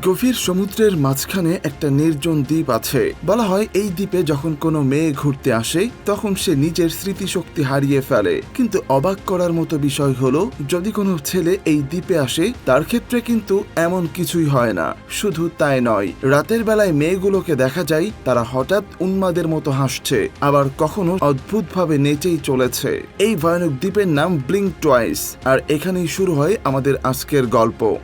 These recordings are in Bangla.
গভীর সমুদ্রের মাঝখানে একটা নির্জন দ্বীপ আছে। বলা হয় এই দ্বীপে যখন কোনো মেয়ে ঘুরতে আসে, তখন সে নিজের স্মৃতিশক্তি হারিয়ে ফেলে। কিন্তু অবাক করার মতো বিষয় হলো, যদি কোনো ছেলে এই দ্বীপে আসে, তার ক্ষেত্রে কিন্তু এমন কিছুই হয় না। শুধু তাই নয়, রাতের বেলায় মেয়েগুলোকে দেখা যায়, তারা হঠাৎ উন্মাদের মতো হাসছে, আবার কখনো অদ্ভুতভাবে নেচেই চলেছে। এই ভয়ানক দ্বীপের নাম ব্লিঙ্ক টয়েস আর এখানেই শুরু হয় আমাদের আজকের গল্প।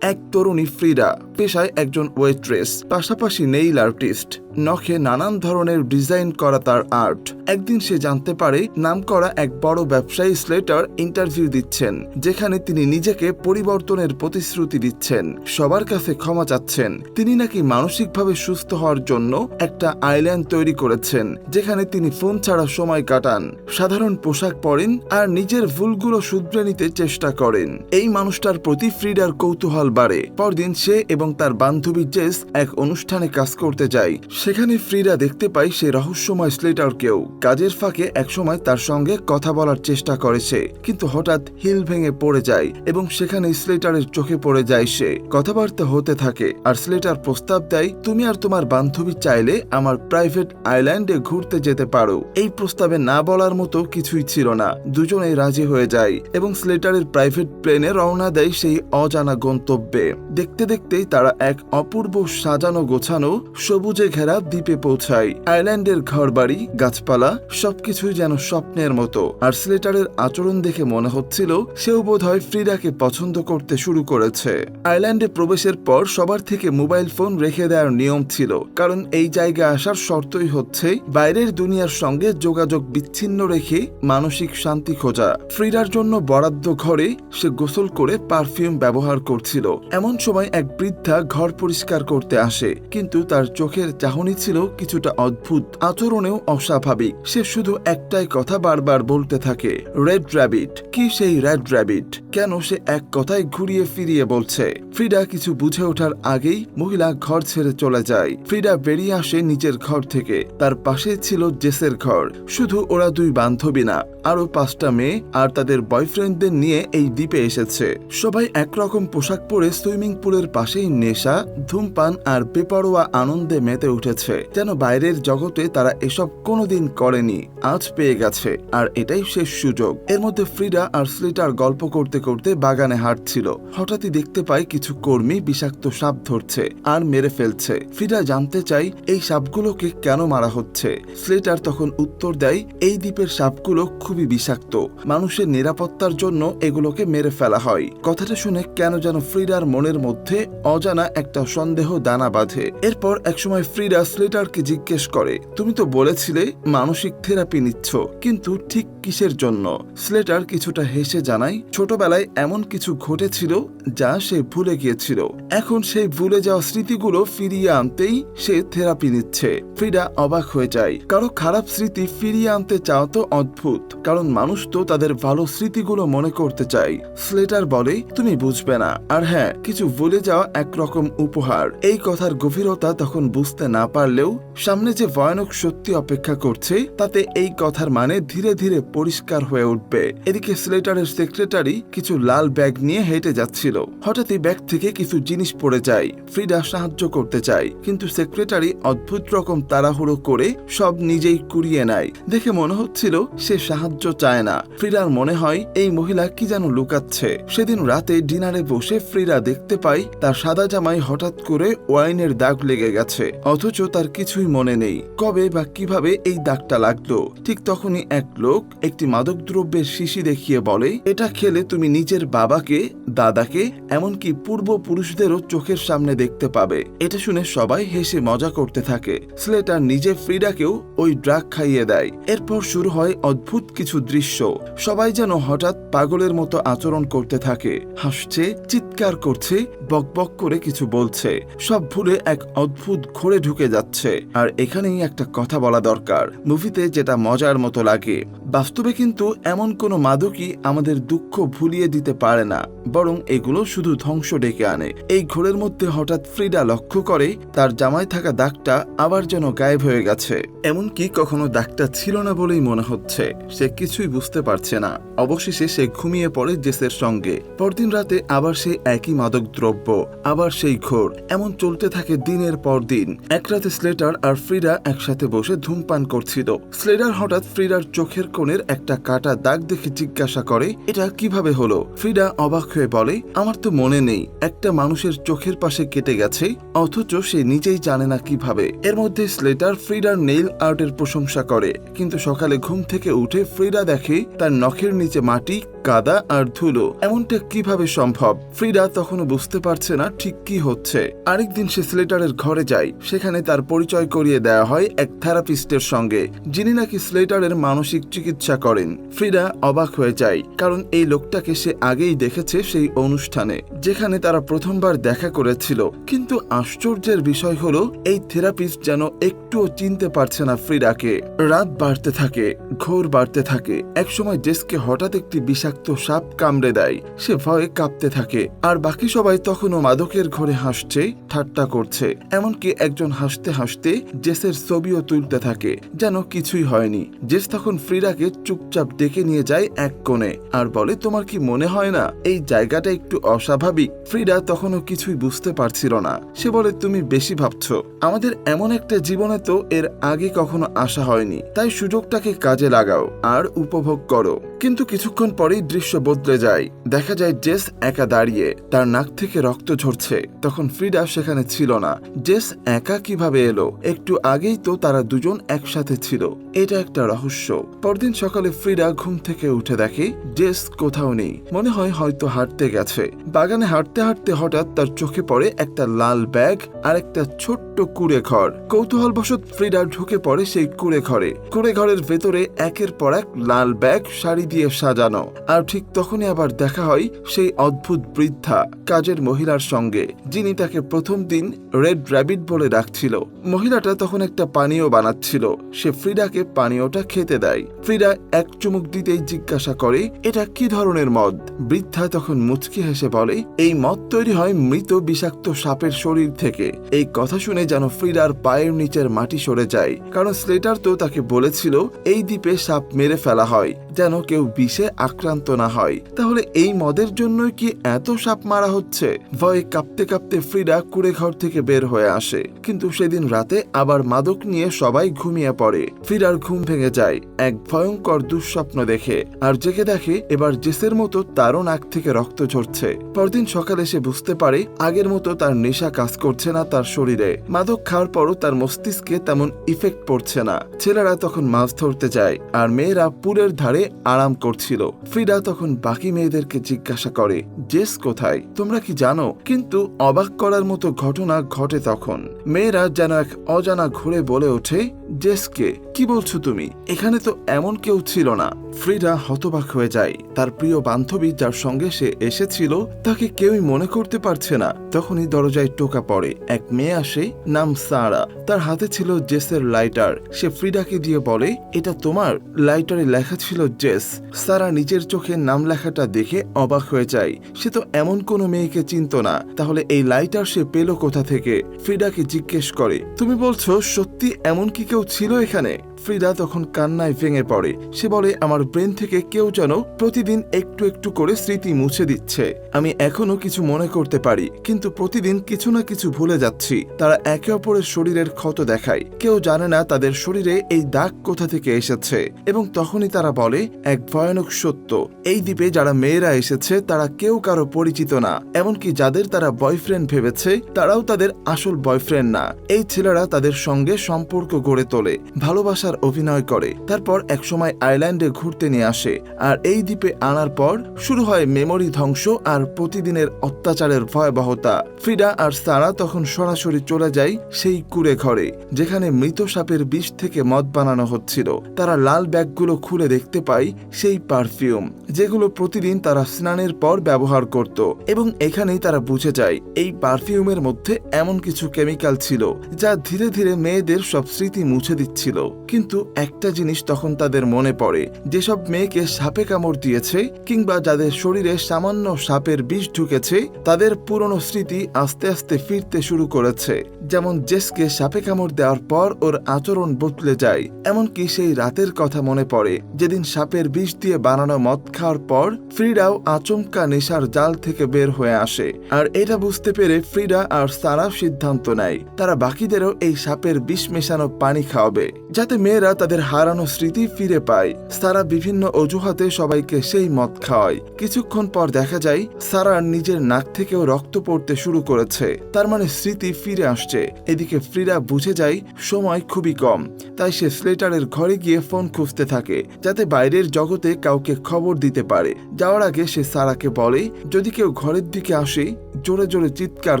এক তরুণী ফ্রিডা। পেশায় একজন ওয়েট্রেস পাশাপাশি নেইল আর্টিস্ট নখে নানান ধরনের ডিজাইন করা তার আর্ট একদিন সে জানতে পারে নামকরা এক বড় ব্যবসায়ী স্লেটার ইন্টারভিউ দিচ্ছেন, যেখানে তিনি নিজেকে পরিবর্তনের প্রতিশ্রুতি দিচ্ছেন, সবার কাছে ক্ষমা চাচ্ছেন। তিনি নাকি মানসিকভাবে সুস্থ হওয়ার জন্য একটা আইল্যান্ড তৈরি করেছেন, যেখানে তিনি ফোন ছাড়া সময় কাটান, সাধারণ পোশাক পরেন, আর নিজের ভুলগুলো শুধরে নিতে চেষ্টা করেন। এই মানুষটার প্রতি ফ্রিডার কৌতূহল বাড়ে। পরদিন সে এবং তার বান্ধবী জেস এক অনুষ্ঠানে কাজ করতে যায়। সেখানে ফ্রিডা দেখতে পায় সে রহস্যময় স্লেটারকেও। কাজের ফাঁকে একসময় তার সঙ্গে কথা বলার চেষ্টা করেছে কিন্তু হঠাৎ হিল ভেঙে পড়ে যায় এবং সেখানে স্লেটারের চোখে পড়ে যায় সে। কথাবার্তা হতে থাকে, আর স্লেটার প্রস্তাব দেয়, তুমি আর তোমার বান্ধবী চাইলে আমার প্রাইভেট আইল্যান্ডে ঘুরতে যেতে পারো। এই প্রস্তাবে না বলার মতো কিছুই ছিল না। দুজনেই রাজি হয়ে যায় এবং স্লেটারের প্রাইভেট প্লেনে রওনা দেয় সেই অজানা গন্তব্যে। দেখতে দেখতেই তারা এক অপূর্ব সাজানো গোছানো সবুজে ঘেরা দ্বীপে পৌঁছায়। আইল্যান্ডের ঘরবাড়ি, গাছপালা, সবকিছুই যেন স্বপ্নের মতো। আর স্লেটারের আচরণ দেখে মনে হচ্ছিল সেও বোধ বোধহয় ফ্রিডাকে পছন্দ করতে শুরু করেছে। আইল্যান্ডে প্রবেশের পর সবার থেকে মোবাইল ফোন রেখে দেওয়ার নিয়ম ছিল, কারণ এই জায়গায় আসার শর্তই হচ্ছে বাইরের দুনিয়ার সঙ্গে যোগাযোগ বিচ্ছিন্ন রেখে মানসিক শান্তি খোঁজা। ফ্রিডার জন্য বরাদ্দ ঘরে সে গোসল করে পারফিউম ব্যবহার করছিল। এমন সময় এক বৃদ্ধা ঘর পরিষ্কার করতে আসে, কিন্তু তার চোখের চাহনি ছিল কিছুটা অদ্ভুত, আচরণেও অস্বাভাবিক। সে শুধু একটাই কথা বারবার বলতে থাকে রেড র্যাবিট কি সেই রেড র্যাবিট কেন সে এক কথায় ঘুরিয়ে ফিরিয়ে বলছে? ফ্রিডা কিছু বুঝে ওঠার আগেই মহিলা ঘর ছেড়ে চলে যায়। ফ্রিডা বেরিয়ে আসে নিজের ঘর থেকে। তার পাশে ছিল জেসের ঘর। শুধু ওরা দুই বান্ধবী না আরও পাঁচটা মেয়ে আর তাদের বয়ফ্রেন্ডদের নিয়ে এই দ্বীপে এসেছে। সবাই একরকম পোশাক পরে সুইমিং পুলের পাশেই নেশা, ধূমপান আর বেপরোয়া আনন্দে মেতে উঠেছে। যেন বাইরের জগতে তারা এসব কোনোদিন করেনি, আজ পেয়ে গেছে। আর এটাই শেষ সুযোগ। এর মধ্যে ফ্রিডা আর স্লিটার গল্প করতে করতে বাগানে হাঁটছিল। হঠাৎই দেখতে পায় কিছু কর্মী বিষাক্ত সাপ ধরছে আর মেরে ফেলছে। ফ্রিডা জানতে চাই এই সাপগুলোকে কেন মারা হচ্ছে। স্লেটার তখন উত্তর দেয়, এই দ্বীপের সাপগুলো খুবই বিষাক্ত। মানুষের নিরাপত্তার জন্য এগুলোকে মেরে ফেলা হয়। কথাটা শুনে কেন যেন ফ্রিডার মনের মধ্যে অজানা একটা সন্দেহ দানা বাঁধে। এরপর একসময় ফ্রিডা স্লেটারকে জিজ্ঞেস করে, তুমি তো বলেছিলে মানসিক থেরাপি নিচ্ছ, কিন্তু ঠিক কিসের জন্য? স্লেটার কিছুটা হেসে জানায়, ছোটবেলায় এমন কিছু ঘটেছিল যা সে ভুলে গিয়েছিল। এখন সেই ভুলে যাওয়া স্মৃতিগুলো ফিরিয়ে আনতেই সে থেরাপি নিচ্ছে। ফ্রিডা অবাক হয়ে যায়। কারও খারাপ স্মৃতি ফিরিয়ে আনতে চাও তো অদ্ভুত। কারণ মানুষ তো তাদের ভালো স্মৃতিগুলো মনে করতে চায়। স্লেটার বলে, তুমি বুঝবে না। আর হ্যাঁ কিছু ভুলে যাওয়া একরকম উপহার। এই কথার গভীরতা তখন বুঝতে না পারলেও, সামনে যে ভয়ানক সত্যি অপেক্ষা করছে, তাতে এই কথার মানে ধীরে ধীরে পরিষ্কার হয়ে উঠবে। এদিকে স্লেটারের সেক্রেটারি কিছু লাল ব্যাগ নিয়ে হেঁটে যাচ্ছিল। হঠাৎই ব্যাগ থেকে কিছু জিনিস পড়ে যায়। ফ্রিডা সাহায্য করতে চায়, কিন্তু সেক্রেটারি অদ্ভুত রকম তাড়াহুড়ো করে সব নিজেই কুড়িয়ে নেয়। দেখে মনে হচ্ছিল সে সাহায্য চায় না। ফ্রিডার মনে হয়, এই মহিলা কি যেন লুকাচ্ছে। সেদিন রাতে ডিনারে বসে ফ্রিডা দেখতে পায় তার সাদা জামাই হঠাৎ করে ওয়াইনের দাগ লেগে গেছে। অথচ তার কিছুই মনে নেই। কবে বা কীভাবে এই দাগটা লাগল? ঠিক তখনই এক লোক একটি মাদকদ্রব্যের শিশি দেখিয়ে বলে, এটা খেলে তুমি নিজের বাবাকে, দাদাকে, এমনকি পূর্বপুরুষদেরও চোখের সামনে দেখতে পাবে। এটা শুনে সবাই হেসে মজা করতে থাকে। স্লেটার নিজে ফ্রিডাকেও ওই ড্রাগ খাইয়ে দেয়। এরপর শুরু হয় অদ্ভুত কিছু দৃশ্য। সবাই যেন হঠাৎ পাগলের মতো আচরণ করতে থাকে। হাসছে, চিৎকার করছে, বকবক করে কিছু বলছে। সব ভুলে এক অদ্ভুত ঘোরে ঢুকে যাচ্ছে। আর এখানেই একটা কথা বলা দরকার। মুভিতে যেটা মজার মতো লাগে। বাস্তবে কিন্তু এমন কোনো মাদকই আমাদের দুঃখ ভুলিয়ে দিতে পারে না। বরং এগুলো শুধু ধ্বংস ডেকে আনে। এই ঘোরের মধ্যে হঠাৎ ফ্রিডা লক্ষ্য করে, তার জামায় থাকা দাগটা আবার যেন গায়েব হয়ে গেছে। এমনকি কখনো দাগটা ছিল না বলেই মনে হচ্ছে। সে কিছুই বুঝতে পারছে না। অবশেষে সে ঘুমিয়ে পড়ে জেসের সঙ্গে। পরদিন রাতে আবার সেই একই মাদক দ্রব্য, আবার সেই ঘোর, এমন চলতে থাকে দিনের পর দিন। এক রাতে স্লেটার আর ফ্রিডা একসাথে বসে ধূমপান করছিল। স্লেটার হঠাৎ ফ্রিডার চোখের কোণের একটা কাটা দাগ দেখে জিজ্ঞাসা করে, এটা কীভাবে হলো? ফ্রিডা অবাক হয়ে বলে, আমার তো মনে নেই, একটা মানুষের চোখের পাশে কেটে গেছে, অথচ সে নিজেই জানে না কীভাবে। এর মধ্যে স্লেটার ফ্রিডার নেইল আর্টের প্রশংসা করে, কিন্তু সকালে ঘুম থেকে উঠে ফ্রিডা দেখে তার নখের নিচে মাটি কাদা আর ধুলো, এমনটা কীভাবে সম্ভব? ফ্রিডা তখনও বুঝতে পারছে না ঠিক কি হচ্ছে। আরেকদিন সে স্লেটারের ঘরে যায়। সেখানে তার পরিচয় করিয়ে দেওয়া হয় এক থেরাপিস্টের সঙ্গে, যিনি নাকি স্লেটারের মানসিক চিকিৎসা করেন। ফ্রিডা অবাক হয়ে যায়, কারণ এই লোকটাকে সে আগেই দেখেছে সেই অনুষ্ঠানে, যেখানে তারা প্রথমবার দেখা করেছিল। কিন্তু আশ্চর্যের বিষয় হলো, এই থেরাপিস্ট যেন একটুও চিনতে পারছে না ফ্রিডাকে। রাত বাড়তে থাকে, ঘোর বাড়তে থাকে। একসময় জেসকে হঠাৎ একটি বিষাক্ত সাপ কামড়ে দেয়। সে ভয়ে কাঁপতে থাকে। আর বাকি সবাই তখনও মাদকের ঘরে হাসছে, ঠাট্টা করছে। এমনকি একজন হাসতে হাসতে জেসের ছবিও তুলতে থাকে, যেন কিছুই হয়নি। জেস তখন ফ্রিডাকে চুপচাপ ডেকে নিয়ে যায় এক কোণে। আর বলে, তোমার কি মনে হয় না? এই জায়গাটা একটু অস্বাভাবিক। ফ্রিডা তখনও কিছুই বুঝতে পারছিল না। সে বলে, তুমি বেশি ভাবছ। আমাদের এমন একটা জীবনে তো এর আগে কখনো আসা হয়নি। তাই সুযোগটাকে কাজে লাগাও। আর উপভোগ করো। কিন্তু কিছুক্ষণ পরেই দৃশ্য বদলে যায়। দেখা যায় জেস একা দাঁড়িয়ে, তার নাক থেকে রক্ত ঝরছে। তখন ফ্রিডা সেখানে ছিল না। জেস একা কীভাবে এলো? একটু আগেই তো তারা দুজন একসাথে ছিল। এটা একটা রহস্য। পরদিন সকালে ফ্রিডা ঘুম থেকে উঠে দেখে, জেস কোথাও নেই। মনে হয় হয়তো হাঁটতে গেছে। বাগানে হাঁটতে হাঁটতে হঠাৎ তার চোখে পড়ে একটা লাল ব্যাগ আর একটা ছোট্ট কুড়ে ঘর। কৌতূহলবশত ফ্রিডা ঢুকে পড়ে সেই কুড়ে ঘরে। কুড়ে ঘরের ভেতরে একের পর এক লাল ব্যাগ, শাড়ি দিয়ে সাজানো। আর ঠিক তখনই আবার দেখা হয় সেই অদ্ভুত বৃদ্ধা কাজের মহিলার সঙ্গে, যিনি তাকে প্রথম দিন রেড র্যাবিট বলে ডাকছিল। মহিলাটা তখন একটা পানীয় বানাচ্ছিল। সে ফ্রিডাকে পানীয়টা খেতে দেয়। ফ্রিডা এক চুমুক দিতেই জিজ্ঞাসা করে, এটা কি ধরনের মদ? বৃদ্ধা তখন মুচকি হেসে বলে, এই মদ তৈরি হয় মৃত বিষাক্ত সাপের শরীর থেকে। এই কথা শুনে যেন ফ্রিডার পায়ের নিচের মাটি সরে যায়। কারণ স্লেটার তো তাকে বলেছিল, এই দ্বীপে সাপ মেরে ফেলা হয়। যেন কেউ বিষে আক্রান্ত না হয়। তাহলে এই মদের জন্যই কি এত সাপ মারা হচ্ছে? ভয়ে কাঁপতে কাঁপতে ফ্রিডা কুড়ে ঘর থেকে বের হয়ে আসে। কিন্তু সেদিন রাতে আবার মাদক নিয়ে সবাই ঘুমিয়ে পড়ে। ফ্রিডার ঘুম ভেঙে যায়, এক ভয়ঙ্কর দুঃস্বপ্ন দেখে। আর জেগে দেখে এবার জেসের মতো তারও নাক থেকে রক্ত ঝরছে। পরদিন সকালে সে বুঝতে পারে আগের মতো তার নেশা কাজ করছে না তার শরীরে। মাদক খাওয়ার পরও তার মস্তিষ্কে তেমন ইফেক্ট পড়ছে না। ছেলেরা তখন মাছ ধরতে যায়, আর মেয়েরা পুরের ধারে আরাম করছিল। ফ্রিডা তখন বাকি মেয়েদেরকে জিজ্ঞাসা করে, জেস কোথায়? তোমরা কি জানো? কিন্তু অবাক করার মতো ঘটনা ঘটে তখন। মেয়েরা যেন এক অজানা ঘুরে বলে ওঠে জেসকে কি? বলছো তুমি? এখানে তো এমন কেউ ছিল না। ফ্রিডা হতবাক হয়ে যায়। তার প্রিয় বান্ধবী যার সঙ্গে সে এসেছিল, তাকে কেউই মনে করতে পারছে না। তখনই দরজায় টোকা পড়ে। এক মেয়ে আসে, নাম সারা। তার হাতে ছিল জেসের লাইটার। সে ফ্রিডাকে দিয়ে বলে, এটা তোমার? লাইটারে লেখা ছিল জেস সারা নিজের চোখে নাম লেখাটা দেখে অবাক হয়ে যায়। সে তো এমন কোনো মেয়েকে চিনত না। তাহলে এই লাইটার সে পেল কোথা থেকে? ফ্রিডাকে জিজ্ঞেস করে, তুমি বলছো সত্যি এমন কি কেউ ছিল এখানে? ফ্রিদা তখন কান্নায় ভেঙে পড়ে। সে বলে, আমার ব্রেন থেকে কেউ যেন প্রতিদিন একটু একটু করে স্মৃতি মুছে দিচ্ছে। আমি এখনও কিছু মনে করতে পারি, কিন্তু প্রতিদিন কিছু না কিছু ভুলে যাচ্ছি। তারা একে অপরের শরীরের ক্ষত দেখায়। কেউ জানে না তাদের শরীরে এই দাগ কোথা থেকে এসেছে। এবং তখনই তারা বলে, এক ভয়ানক সত্য। এই দ্বীপে যারা মেয়েরা এসেছে, তারা কেউ কারও পরিচিত না। এমনকি যাদের তারা বয়ফ্রেন্ড ভেবেছে, তারাও তাদের আসল বয়ফ্রেন্ড না। এই ছেলেরা তাদের সঙ্গে সম্পর্ক গড়ে তোলে। ভালোবাসার অভিনয় করে। তারপর একসময় আইল্যান্ডে ঘুরতে নিয়ে আসে আর এই দ্বীপে আনার পর শুরু হয় মেমরি ধ্বংস আর প্রতিদিনের অত্যাচারের ভয়াবহতা। ফ্রিডা আর সারা তখন সরাসরি চলে যায় সেই কুড়ে ঘরে, যেখানে মৃত সাপের বিষ থেকে মদ বানানো হচ্ছিল। তারা লাল ব্যাগগুলো খুলে দেখতে পায় সেই পারফিউম, যেগুলো প্রতিদিন তারা স্নানের পর ব্যবহার করত এবং এখানেই তারা বুঝে যায় এই পারফিউমের মধ্যে এমন কিছু কেমিক্যাল ছিল, যা ধীরে ধীরে মেয়েদের সব স্মৃতি মুছে দিচ্ছিল। কিন্তু কিন্তু একটা জিনিস তখন তাদের মনে পড়ে, যেসব মেয়েকে সাপে কামড় দিয়েছে কিংবা যাদের শরীরে সামান্য সাপের বিষ ঢুকেছে, তাদের পুরনো স্মৃতি আস্তে আস্তে ফিরতে শুরু করেছে। যেমন জেসকে সাপে কামড় দেওয়ার পর ওর আচরণ বদলে যায়, এমনকি সেই রাতের কথা মনে পড়ে, যেদিন সাপের বিষ দিয়ে বানানো মদ খাওয়ার পর ফ্রিডাও আচমকা নেশার জাল থেকে বের হয়ে আসে। আর এটা বুঝতে পেরে ফ্রিডা আর সারা সিদ্ধান্ত নেয়, তারা বাকিদেরও এই সাপের বিষ মেশানো পানি খাওয়াবে, যাতে মেয়েরা তাদের হারানো স্মৃতি ফিরে পায়। সারা বিভিন্ন অজুহাতে সবাইকে সেই মদ খাওয়ায়। কিছুক্ষণ পর দেখা যায় সারার নিজের নাক থেকেও রক্ত পড়তে শুরু করেছে। তার মানে স্মৃতি ফিরে আসছে। এদিকে ফ্রিডা বুঝে যায়, সময় খুবই কম। তাই সে স্লেটারের ঘরে গিয়ে ফোন খুঁজতে থাকে, যাতে বাইরের জগতে কাউকে খবর দিতে পারে। যাওয়ার আগে সে সারাকে বলে, যদি কেউ ঘরের দিকে আসে, জোরে জোরে চিৎকার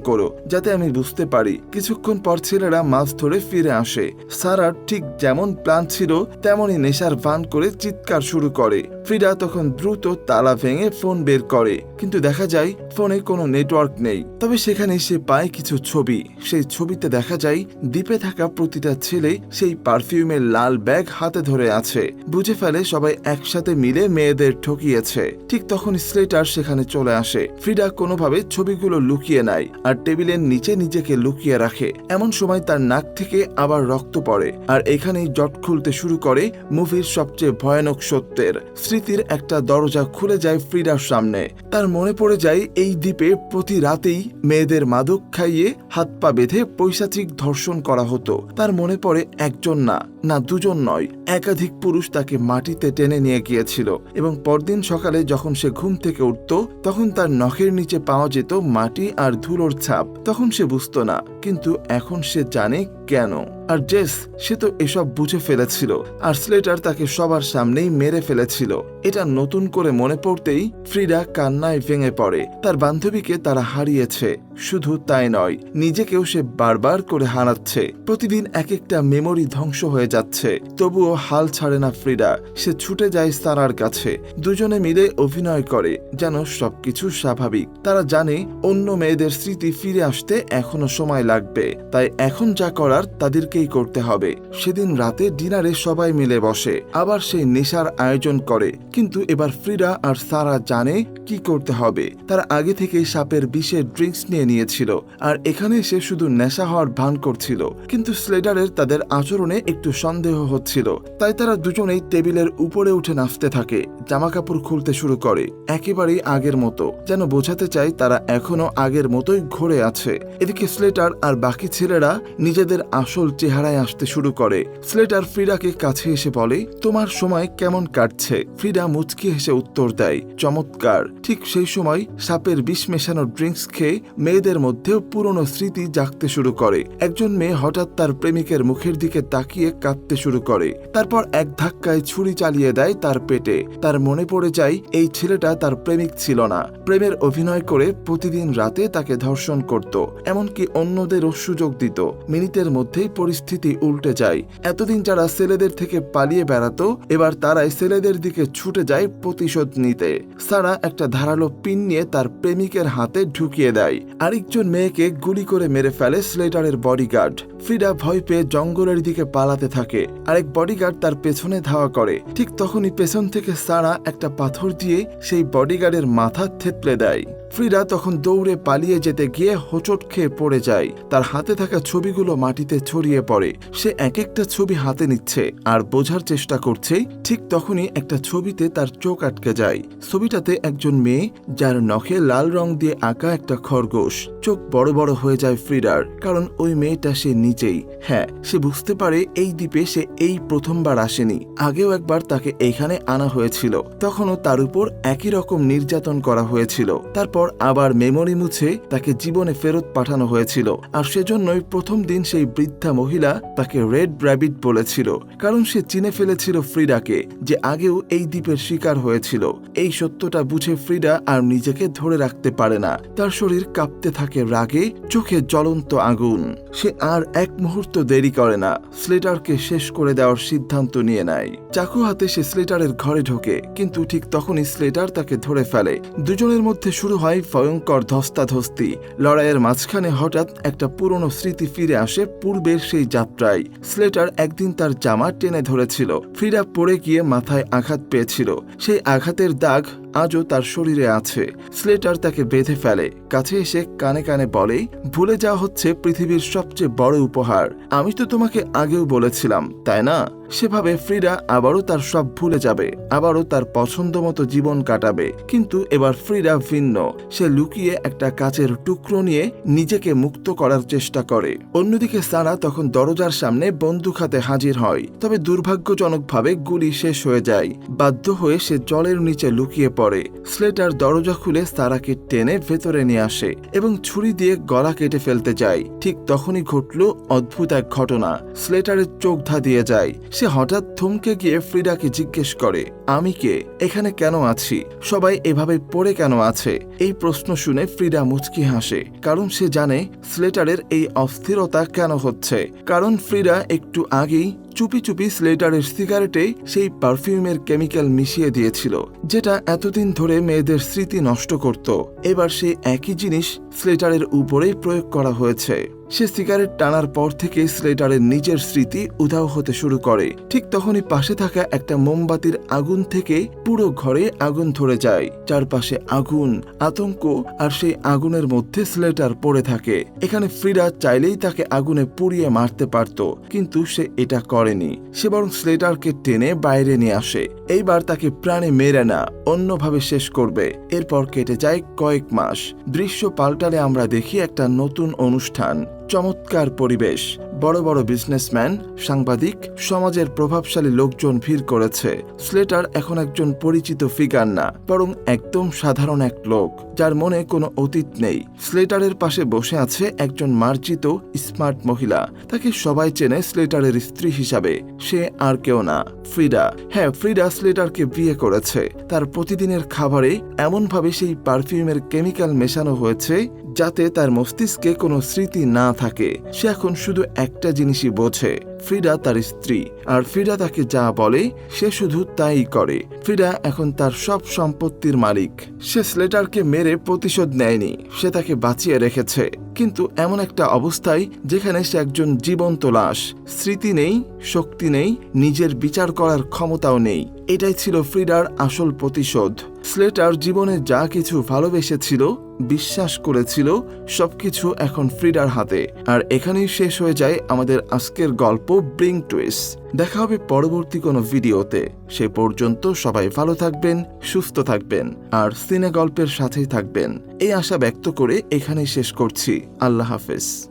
করো, যাতে আমি বুঝতে পারি। কিছুক্ষণ পর ছেলেরা মাছ ধরে ফিরে আসে। সারার ঠিক যেমন প্ল্যান ছিল তেমনই নেশার ভান করে চিৎকার শুরু করে। ফ্রিডা তখন দ্রুত তালা ভেঙে ফোন বের করে। কিন্তু দেখা যায়, ফোনে কোনো নেটওয়ার্ক নেই। তবে সেখানে সে পায় কিছু ছবি। সেই ছবিতে দেখা যায়, দ্বীপে থাকা প্রতিটা ছেলে সেই পারফিউমের লাল ব্যাগ হাতে ধরে আছে। বুঝে ফেলে সবাই একসাথে মিলে মেয়েদের ঠকিয়েছে। ঠিক তখন স্লেটার সেখানে চলে আসে। ফ্রিডা কোনোভাবে ছবিগুলো লুকিয়ে নেয় আর টেবিলের নিচে নিজেকে লুকিয়ে রাখে। এমন সময় তার নাক থেকে আবার রক্ত পড়ে। আর এখানেই জট খুলতে শুরু করে মুভির সবচেয়ে ভয়ানক সত্যের। স্মৃতির একটা দরজা খুলে যায় ফ্রিডার সামনে। তার মনে পড়ে যায়, এই দ্বীপে প্রতি রাতেই মেয়েদের মাদক খাইয়ে হাত পা বেঁধে পৈশাচিক ধর্ষণ করা হতো। তার মনে পড়ে, একজন না না দুজন নয়, একাধিক পুরুষ তাকে মাটিতে টেনে নিয়ে গিয়েছিল এবং পরদিন সকালে যখন সে ঘুম থেকে উঠত, তখন তার নখের নিচে পাওয়া যেত মাটি আর ধুলোর ছাপ। তখন সে বুঝতো না, কিন্তু এখন সে জানে কেন? আর জেস, সে তো এসব বুঝে ফেলেছিল, আর স্লেটার তাকে সবার সামনেই মেরে ফেলেছিল। এটা নতুন করে মনে পড়তেই ফ্রিডা কান্নায় ভেঙে পড়ে। তার বান্ধবীকে তারা হারিয়েছে। শুধু তাই নয়, নিজেকেও সে বারবার করে হারাচ্ছে। প্রতিদিন এক একটা মেমোরি ধ্বংস হয়ে যাচ্ছে। তবুও হাল ছাড়ে না ফ্রিডা, সে ছুটে যায় সারার কাছে। দুজনে মিলে অভিনয় করে, যেন সবকিছু স্বাভাবিক। তারা জানে, অন্য মেয়েদের স্মৃতি ফিরে আসতে এখনও সময় লাগবে। তাই এখন যা করার, তাদেরকেই করতে হবে। সেদিন রাতে ডিনারে সবাই মিলে বসে। আবার সেই নেশার আয়োজন করে। কিন্তু এবার ফ্রিডা আর সারা জানে কি করতে হবে। তারা আগে থেকেই সাপের বিষের ড্রিঙ্কস নিয়ে নিয়েছিল, আর এখানে সে শুধু নেশা হওয়ার ভান করছিল, কিন্তু স্লেডারের তাদের আচরণে একটু সন্দেহ হচ্ছিল, তাই তারা দুজনেই টেবিলের উপরে উঠে নাচতে থাকে জামা কাপড় খুলতে শুরু করে, একেবারেই আগের মতো, যেন বোঝাতে চায় তারা এখনও আগের মতোই ঘুরে আছে। এদিকে স্লেটার আর বাকি ছেলেরা নিজেদের আসল চেহারায় আসতে শুরু করে। স্লেটার ফ্রিডাকে কাছে এসে বলে, তোমার সময় কেমন কাটছে? ফ্রিডা মুচকি হেসে উত্তর দেয়, চমৎকার। ঠিক সেই সময় সাপের বিষ মেশানো ড্রিঙ্কস খেয়ে মেয়েদের মধ্যেও পুরনো স্মৃতি জাগতে শুরু করে। একজন মেয়ে হঠাৎ তার প্রেমিকের মুখের দিকে তাকিয়ে কাঁদতে শুরু করে। তারপর এক ধাক্কায় ছুরি চালিয়ে দেয় তার পেটে। তার মনে পড়ে যায়, এই ছেলেটা তার প্রেমিক ছিল না। প্রেমের অভিনয় করে প্রতিদিন রাতে তাকে ধর্ষণ করত, এমনকি অন্যদেরও সুযোগ দিত। মিনিটের মধ্যেই পরিস্থিতি উল্টে যায়। এতদিন যারা ছেলেদের থেকে পালিয়ে বেড়াতো, এবার তারাই ছেলেদের দিকে ছুটে যায় প্রতিশোধ নিতে। সারা একটা ধারালো পিন নিয়ে তার প্রেমিকের হাতে ঢুকিয়ে দেয়। আরেকজন মেয়েকে গুলি করে মেরে ফেলে স্লেটারের বডিগার্ড ফ্রিডা ভয় পেয়ে জঙ্গলের দিকে পালাতে থাকে। আরেক বডিগার্ড তার পেছনে ধাওয়া করে। ঠিক তখনই পেছন থেকে সারা একটা পাথর দিয়ে সেই বডিগার্ডের মাথা থেতলে দেয়। ফ্রিডা তখন দৌড়ে পালিয়ে যেতে গিয়ে হোঁচট খেয়ে পড়ে যায়। তার হাতে থাকা ছবিগুলো মাটিতে ছড়িয়ে পড়ে। সে এক একটা ছবি হাতে নিচ্ছে আর বোঝার চেষ্টা করছে, ঠিক তখনই একটা ছবিতে তার চোখ আটকে যায়। ছবিটাতে একজন মেয়ে, যার নখে লাল রং দিয়ে আঁকা একটা খরগোশ। চোখ বড় বড় হয়ে যায় ফ্রিডার, কারণ ওই মেয়েটা সে নিজেই। হ্যাঁ সে বুঝতে পারে এই দ্বীপে সে এই প্রথমবার আসেনি। আগেও একবার তাকে এইখানে আনা হয়েছিল। তখনও তার উপর একই রকম নির্যাতন করা হয়েছিল। তারপর আবার মেমোরি মুছে তাকে জীবনে ফেরত পাঠানো হয়েছিল। আর সেজন্যই প্রথম দিন সেই বৃদ্ধা মহিলা তাকে রেড র্যাবিট বলেছিল, কারণ সে চিনে ফেলেছিল ফ্রিডাকে, যে আগেও এই দ্বীপের শিকার হয়েছিল। এই সত্যটা বুঝে ফ্রিডা আর নিজেকে ধরে রাখতে পারে না। তার শরীর কাঁপতে থাকে রাগে, চোখে জ্বলন্ত আগুন। সে আর এক মুহূর্ত দেরি করে না, স্লেটারকে শেষ করে দেওয়ার সিদ্ধান্ত নিয়ে নেয়। চাকু হাতে সে স্লেটারের ঘরে ঢোকে, কিন্তু ঠিক তখনই স্লেটার তাকে ধরে ফেলে। দুজনের মধ্যে শুরু হয় হয় ভয়ঙ্কর ধস্তাধস্তি। লড়াইয়ের মাঝখানে হঠাৎ একটা পুরনো স্মৃতি ফিরে আসে পূর্বের সেই যাত্রায়। স্লেটার একদিন তার জামা টেনে ধরেছিল। ফ্রিডা পড়ে গিয়ে মাথায় আঘাত পেয়েছিল। সেই আঘাতের দাগ আজও তার শরীরে আছে। স্লেটার তাকে বেঁধে ফেলে। কাছে এসে কানে কানে বলে, ভুলে যাওয়া হচ্ছে পৃথিবীর সবচেয়ে বড় উপহার। আমি তো তোমাকে আগেও বলেছিলাম, তাই না? সেভাবে ফ্রিডা আবারও তার সব ভুলে যাবে। আবারও তার পছন্দ মতো জীবন কাটাবে। কিন্তু এবার ফ্রিডা ভিন্ন। সে লুকিয়ে একটা কাচের টুকরো নিয়ে নিজেকে মুক্ত করার চেষ্টা করে। অন্যদিকে সারা তখন দরজার সামনে বন্দুক হাতে হাজির হয়। তবে দুর্ভাগ্যজনকভাবে গুলি শেষ হয়ে যায়। বাধ্য হয়ে সে জলের নিচে লুকিয়ে পড়ে। স্লেটার দরজা খুলে সারাকে টেনে ভেতরে নিয়ে আসে এবং ছুরি দিয়ে গলা কেটে ফেলতে যায়। ঠিক তখনই ঘটল অদ্ভুত এক ঘটনা। স্লেটারের চোখ ধা দিয়ে যায়। সে হঠাৎ থমকে গিয়ে ফ্রিডাকে জিজ্ঞেস করে, আমি কে? এখানে কেন আছি? সবাই এভাবে পড়ে কেন আছে? এই প্রশ্ন শুনে ফ্রিডা মুচকি হাসে, কারণ সে জানে স্লেটারের এই অস্থিরতা কেন হচ্ছে। কারণ ফ্রিডা একটু আগেই চুপি চুপি স্লেটারের সিগারেটেই সেই পারফিউমের কেমিক্যাল মিশিয়ে দিয়েছিল, যেটা এতদিন ধরে মেয়েদের স্মৃতি নষ্ট করত। এবার সেই একই জিনিস স্লেটারের উপরেই প্রয়োগ করা হয়েছে। সে সিগারেট টানার পর থেকে স্লেটারের নিজের স্মৃতি উধাও হতে শুরু করে। ঠিক তখনই পাশে থাকা একটা মোমবাতির আগুন থেকে পুরো ঘরে আগুন ধরে যায়। চারপাশে আগুন, আতঙ্ক আর সেই আগুনের মধ্যে স্লেটার পড়ে থাকে। এখানে ফ্রিডা চাইলেই তাকে আগুনে পুড়িয়ে মারতে পারত, কিন্তু সে এটা করেনি। সে বরং স্লেটারকে টেনে বাইরে নিয়ে আসে। এইবার তাকে প্রাণে মেরে না, অন্যভাবে শেষ করবে। এরপর কেটে যায় কয়েক মাস। দৃশ্য পাল্টালে আমরা দেখি একটা নতুন অনুষ্ঠান। চমৎকার পরিবেশ। বড় বড় বিজনেসম্যান সাংবাদিক, সমাজের প্রভাবশালী লোকজন ভিড় করেছে। স্লেটার এখন একজন পরিচিত ফিগার না, বরং একদম সাধারণ এক লোক, যার মনে কোনো অতীত নেই। স্লেটারের পাশে বসে আছে একজন মার্জিত স্মার্ট মহিলা। তাকে সবাই চেনে স্লেটারের স্ত্রী হিসাবে। সে আর কেউ না ফ্রিডা হ্যাঁ ফ্রিডা স্লেটারকে বিয়ে করেছে। তার প্রতিদিনের খাবারে এমনভাবে সেই পারফিউমের কেমিক্যাল মেশানো হয়েছে, যাতে তার মস্তিষ্কে কোনো স্মৃতি না থাকে। সে এখন শুধু একটা জিনিসই বোঝে, ফ্রিডা তার স্ত্রী। আর ফ্রিডা তাকে যা বলে, সে শুধু তাই করে। ফ্রিডা এখন তার সব সম্পত্তির মালিক। সে স্লেটারকে মেরে প্রতিশোধ নেয়নি, সে তাকে বাঁচিয়ে রেখেছে। কিন্তু এমন একটা অবস্থায় যেখানে সে একজন জীবন্ত লাশ। স্মৃতি নেই, শক্তি নেই, নিজের বিচার করার ক্ষমতাও নেই। এটাই ছিল ফ্রিডার আসল প্রতিশোধ। স্লেটার জীবনে যা কিছু ভালোবেসেছিল, বিশ্বাস করেছিল, সবকিছু এখন ফ্রিডার হাতে। আর এখানেই শেষ হয়ে যায় আমাদের আজকের গল্প ব্রিং টুইস্ট দেখা হবে পরবর্তী কোনো ভিডিওতে। সে পর্যন্ত সবাই ভালো থাকবেন, সুস্থ থাকবেন, আর সিনে গল্পের সাথেই থাকবেন। এই আশা ব্যক্ত করে এখানেই শেষ করছি। আল্লাহ হাফেজ।